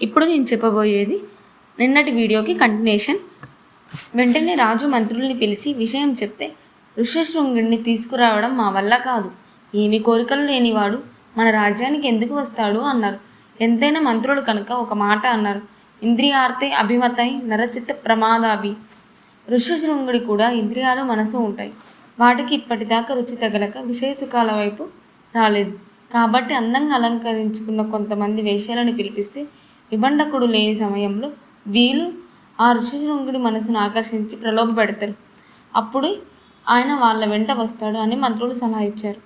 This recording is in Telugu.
ఇప్పుడు నేను చెప్పబోయేది నిన్నటి వీడియోకి కంటిన్యూషన్ వెంటనే రాజు మంత్రుల్ని పిలిచి విషయం చెప్తే ఋష్యశృంగుడిని తీసుకురావడం మా వల్ల కాదు. ఏమి కోరికలు లేనివాడు మన రాజ్యానికి ఎందుకు వస్తాడు అన్నారు. ఎంతైనా మంత్రులు కనుక ఒక మాట అన్నారు. ఇంద్రియార్తే అభిమతై నరచిత్త ప్రమాదాభి. ఋష్యశృంగుడి కూడా ఇంద్రియాలు మనసు ఉంటాయి. వాటికి ఇప్పటిదాకా రుచి తగలక విషయ సుఖాల వైపు రాలేదు. కాబట్టి అందంగా అలంకరించుకున్న కొంతమంది వేషాలను పిలిపిస్తే విభండకుడు లేని సమయంలో వీళ్ళు ఆ ఋషిశృంగుడి మనసును ఆకర్షించి ప్రలోభ పెడతారు అప్పుడు ఆయన వాళ్ళ వెంట వస్తాడు అని మంత్రులు సలహా ఇచ్చారు.